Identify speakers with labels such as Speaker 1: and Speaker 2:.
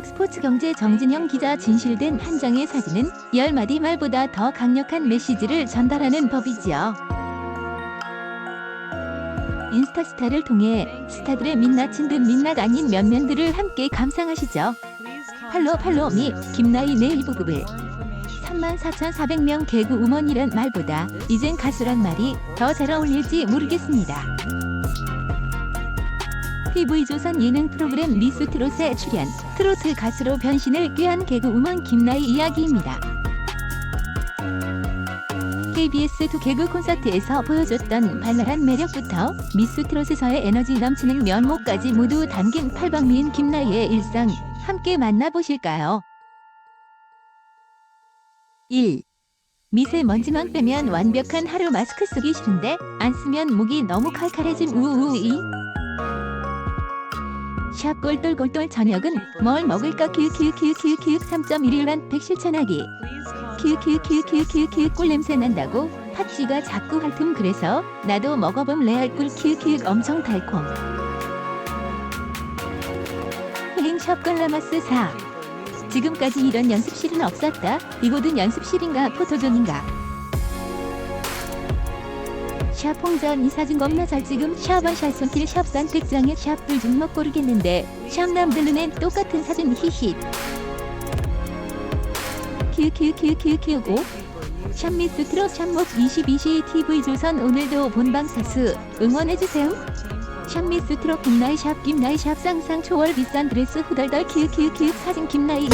Speaker 1: 한국 스포츠 경제 정진영 기자 진실된 한 장의 사진은 열 마디 말보다 더 강력한 메시지를 전달하는 법이지요. 인스타스타를 통해 스타들의 민낯인 듯 민낯 아닌 면면들을 함께 감상하시죠. 팔로 팔로 미 김나희 네이버급을 34,400명 개그 우먼이란 말보다 이젠 가수란 말이 더 잘 어울릴지 모르겠습니다. TV조선 예능 프로그램 미스 트롯에 출연, 트로트 가수로 변신을 꾀한 개그 우먼 김나희 이야기입니다. KBS2 개그 콘서트에서 보여줬던 발랄한 매력부터 미스 트롯에서의 에너지 넘치는 면모까지 모두 담긴 팔방미인 김나희의 일상 함께 만나보실까요? 1. 미세먼지만 빼면 완벽한 하루 마스크 쓰기 싫은데 안 쓰면 목이 너무 칼칼해짐 우우이 샵 꼴돌꼴돌 저녁은 뭘 먹을까? 키읔키읔키읔키읔 3.1일간 백 실천하기. 키읔키읔키읔키읔키읔 꿀냄새 난다고 팥쥐가 자꾸 핥음 그래서 나도 먹어봄 레알 꿀 키읔키읔 엄청 달콤. 힐링샵 걸라마스 4 지금까지 이런 연습실은 없었다. 이곳은 연습실인가? 포토존인가 샵 홍전 이 사진 겁나 잘 찍음. 샵은 샷손길 샵산 특장의 샵들 중못 고르겠는데 샵 남들은 똑같은 사진 히히. 키우키우키우키우키우고 샵 미스 트롯 샵목 22시 TV조선 오늘도 본방 사수. 응원해주세요. 샵 미스 트롯 김나이 샵 김나이 샵 쌍쌍 초월 비싼 드레스 후덜덜 키우키우키우 사진 김나이